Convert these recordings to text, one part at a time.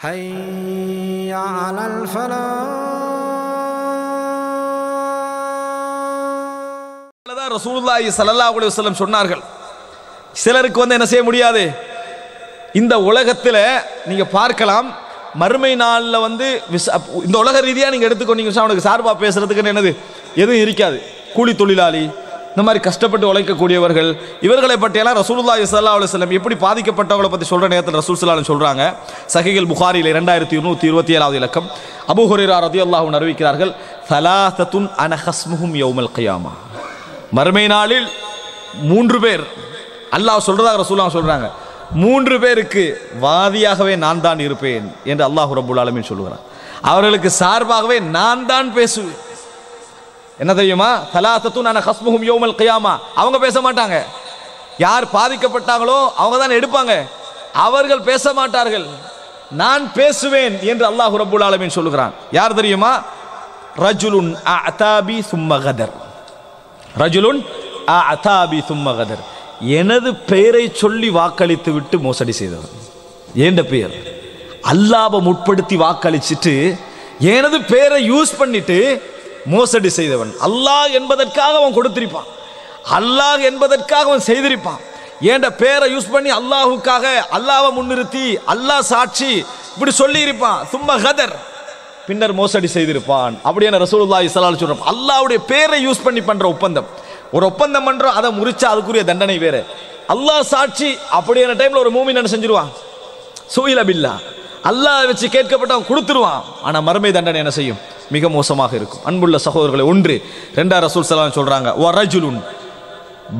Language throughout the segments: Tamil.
حي على الفلاح தான் ரசூலுல்லாஹி ஸல்லல்லாஹு அலைஹி வஸல்லம் சொன்னார்கள் சிலருக்கு வந்து என்ன செய்ய முடியாது இந்த உலகத்தில் நீங்க பார்க்கலாம் மறுமை நாளில் வந்து விச- அப்- இந்த உலக ரீதியாக நீங்கள் எடுத்துக்கொண்டீங்க அவனுக்கு சார்பாக பேசுறதுக்குன்னு என்னது எதுவும் இருக்காது கூலி தொழிலாளி இந்த மாதிரி கஷ்டப்பட்டு உழைக்கக்கூடியவர்கள் இவர்களை பற்றியெல்லாம் ரசூலுல்லாஹி ஸல்லல்லாஹு அலைஹி வஸல்லம் எப்படி பாதிக்கப்பட்டவங்களை பற்றி சொல்கிற நேரத்தில் ரசூல் ஸல்லல்லாஹு சொல்கிறாங்க சஹிகள் புகாரியில் இரண்டாயிரத்தி இருநூற்றி இருபத்தி ஏழாவது இலக்கம். அபூ ரதி அல்லாஹும் அறிவிக்கிறார்கள் சலாசத்துன் அன ஹஸ்முஹும் யௌமல் கியாமா. மறுமை நாளில் மூன்று பேர் அல்லாஹ் சொல்கிறதாக ரசூலுல்லாஹ் சொல்கிறாங்க மூன்று பேருக்கு வாதியாகவே நான் தான் இருப்பேன் என்று அல்லாஹ் ரபுல் ஆலமின் சொல்லுகிறார் அவர்களுக்கு சார்பாகவே நான் தான் பேசுவேன். என்ன தெரியுமா? தலாத்தத்து நான் ஹஸ்முகும் யோமல் கையாமா. அவங்க பேச மாட்டாங்க. யார் பாதிக்கப்பட்டாங்களோ அவங்க தான் எடுப்பாங்க. அவர்கள் பேச மாட்டார்கள். நான் பேசுவேன் என்று அல்லாஹ் ரபுல் ஆலமின் சொல்லுகிறான். யார் தெரியுமா? ரஜுலுன் அதாபி சும்மகதர் ரஜுலுன் அதாபி சும்மகதர் எனது பெயரை சொல்லி வாக்களித்து விட்டு மோசடி செய்தவர். ஏண்ட பெயர்? அல்லாவை முற்படுத்தி வாக்களிச்சிட்டு எனது பெயரை யூஸ் பண்ணிட்டு மோசடி செய்தவன். அல்லாஹ் என்பதற்காக அவன் கொடுத்திருப்பான். அல்லாஹ் என்பதற்காக அவன் செய்திருப்பான். ஏண்ட பேரை யூஸ் பண்ணி அல்லாஹுக்காக அல்லாவை முன்னிறுத்தி அல்லாஹ் சாட்சி இப்படி சொல்லியிருப்பான். சும்மா கதர். பின்னர் மோசடி செய்திருப்பான். அப்படியான ரசூலுல்லாஹி ஸல்லல்லாஹு அலைஹி வஸல்லம் அல்லாஹ்வுடைய பேரை யூஸ் பண்ணி பண்ற ஒப்பந்தம். ஒரு ஒப்பந்தம் பண்றோம் அதை முறிச்சா அதுக்குரிய தண்டனை வேற. அல்லாஹ் சாட்சி அப்படியான டைம்ல ஒரு மூமின் என்ன செஞ்சிருவான்? சூயில பில்லா. அல்லாஹ் வச்சு கேட்கப்பட்டவன் கொடுத்துருவான். ஆனா மறுமை தண்டனை என்ன செய்யும்? மிக மோசமாக இருக்கும். அன்புள்ள சகோதரர்களை ஒன்று ரெண்டா ரசூல் ஸல்லல்லாஹு சொல்றாங்க வரஜுலுன்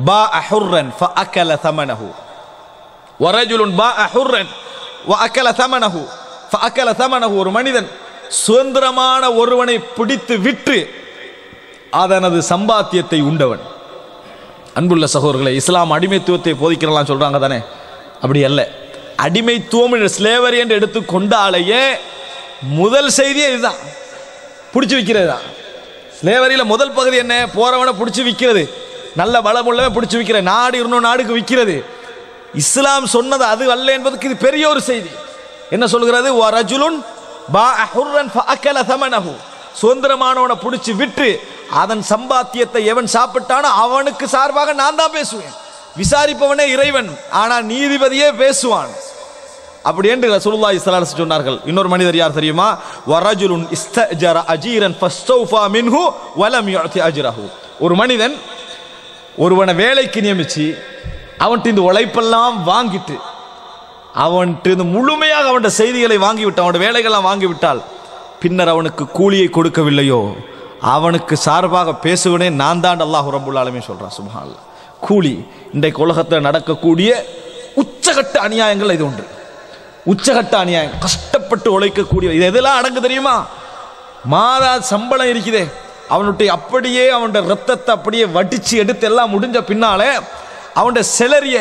பா அஹுர்ரன் ஃபஅக்கல தமனஹு. வரஜுலுன் பா அஹுர்ரன் வஅக்கல தமனஹு. ஃபஅக்கல தமனஹு ஒரு மனிதன் சுதந்திரமான ஒருவனை பிடித்து விற்று அதனது சம்பாத்தியத்தை உண்டவன். அன்புள்ள சகோதரர்களை இஸ்லாம் அடிமைத்துவத்தை போதிக்கிறலாம் சொல்றாங்க தானே? அப்படி அல்ல. அடிமைத்துவம் ஸ்லேவரி என்று எடுத்துக்கொண்டாலேயே முதல் செய்தியே இதுதான். பிடிச்சி விற்கிறது தான். ஸ்லேவரியில் முதல் பகுதி என்ன? போகிறவனை பிடிச்சி விற்கிறது நல்ல பலமுள்ளவன் பிடிச்சி விற்கிற நாடு இன்னொரு நாடுக்கு விற்கிறது இஸ்லாம் சொன்னது அது அல்ல என்பதற்கு இது பெரிய ஒரு செய்தி. என்ன சொல்கிறது? ரஜுலுன் பா ஹுர்ரன் ஃபாக்கல தமனஹு. சுதந்திரமானவனை பிடிச்சி விட்டு அதன் சம்பாத்தியத்தை எவன் சாப்பிட்டானோ அவனுக்கு சார்பாக நான் தான் பேசுவேன். விசாரிப்பவனே இறைவன். ஆனால் நீதிபதியே பேசுவான். அப்படி என்று ரசூலுல்லாஹி ஸல்லல்லாஹு சொன்னார்கள். இன்னொரு மனிதர் யார் தெரியுமா? வரஜுலுன் இஸ்தஜர அஜீரன் ஃபஸ்தௌஃபா மின்ஹு வலம் யுஅதி அஜ்ரஹு. ஒரு மனிதன் ஒருவனை வேலைக்கு நியமித்து அவன்கிட்ட இந்த உழைப்பெல்லாம் வாங்கிட்டு அவன்கிட்ட இந்த முழுமையாக அவன்கிட்ட செய்திகளை வாங்கிவிட்டு அவனோட வேலைகள்லாம் வாங்கிவிட்டால் பின்னர் அவனுக்கு கூலியை கொடுக்கவில்லையோ? அவனுக்கு சார்பாக பேசுவனே நான் தான் அல்லாஹ் ரப்புல் சொல்கிறான் சொல்றான் கூலி இன்றைக்கு உலகத்தில் நடக்கக்கூடிய உச்சகட்ட அநியாயங்கள் இது ஒன்று. உச்சகட்ட அநியாயம் கஷ்டப்பட்டு உழைக்கக்கூடிய இது எதெல்லாம் அடங்கு தெரியுமா? மாதா சம்பளம் இருக்குதே. அவனுடைய அப்படியே அவனுடைய ரத்தத்தை அப்படியே வடிச்சு எடுத்து எல்லாம் முடிஞ்ச பின்னாலே அவனுடைய செலரிய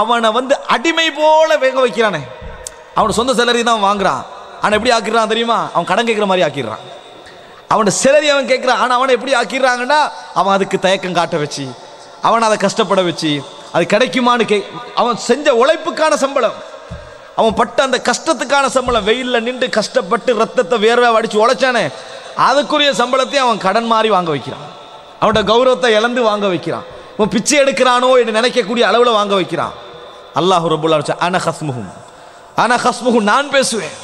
அவனை வந்து அடிமை போல வேக வைக்கிறானே. அவனோட சொந்த செலரி தான் வாங்குறான். ஆனால் எப்படி ஆக்கிடுறான் தெரியுமா? அவன் கடன் கேட்குற மாதிரி ஆக்கிடுறான். அவனோட செலரி அவன் கேட்குறான். ஆனால் அவனை எப்படி ஆக்கிடுறாங்கன்னா அவன் அதுக்கு தயக்கம் காட்ட வச்சு அவனை அதை கஷ்டப்பட வச்சு அது கிடைக்குமான்னு கே அவன் செஞ்ச உழைப்புக்கான சம்பளம். அவன் பட்ட அந்த கஷ்டத்துக்கான சம்பளம் வெயிலில் நின்று கஷ்டப்பட்டு ரத்தத்தை வேர்வை அடித்து உழைச்சானே அதுக்குரிய சம்பளத்தையும் அவன் கடன் மாதிரி வாங்க வைக்கிறான். அவனோட கௌரவத்தை இழந்து வாங்க வைக்கிறான். இவன் பிச்சை எடுக்கிறானோ என்று நினைக்கக்கூடிய அளவில் வாங்க வைக்கிறான். அல்லாஹ் ரபுல்லா அன ஹஸ்முகும் அன ஹஸ்முகும் நான் பேசுவேன்.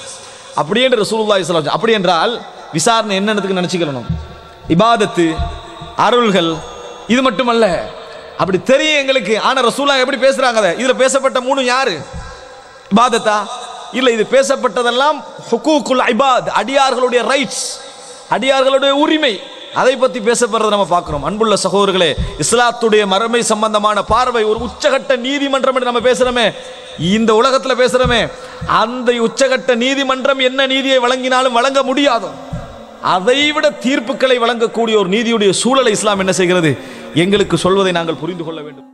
அப்படி என்று ரசூலுல்லாஹி அப்படி என்றால் விசாரணை என்னென்னத்துக்கு நினச்சிக்கணும். இபாதத்து அருள்கள் இது மட்டுமல்ல. அப்படி தெரியும் எங்களுக்கு. ஆனால் ரசூலா எப்படி பேசுகிறாங்க இதில் பேசப்பட்ட மூணு யாரு? இபாதத்தா இல்லை இது பேசப்பட்டதெல்லாம் ஹுக்கூக்குல் ஐபாத் அடியார்களுடைய ரைட்ஸ் அடியார்களுடைய உரிமை. அதை பற்றி பேசப்படுறதை நம்ம பார்க்குறோம். அன்புள்ள சகோதரர்களே இஸ்லாத்துடைய மறுமை சம்பந்தமான பார்வை ஒரு உச்சகட்ட நீதிமன்றம் என்று நம்ம பேசுகிறோமே இந்த உலகத்தில் பேசுகிறோமே அந்த உச்சகட்ட நீதிமன்றம் என்ன நீதியை வழங்கினாலும் வழங்க முடியாது அதைவிட தீர்ப்புகளை வழங்கக்கூடிய ஒரு நீதியுடைய சூழலை இஸ்லாம் என்ன செய்கிறது? எங்களுக்கு சொல்வதை நாங்கள் புரிந்து கொள்ள வேண்டும்.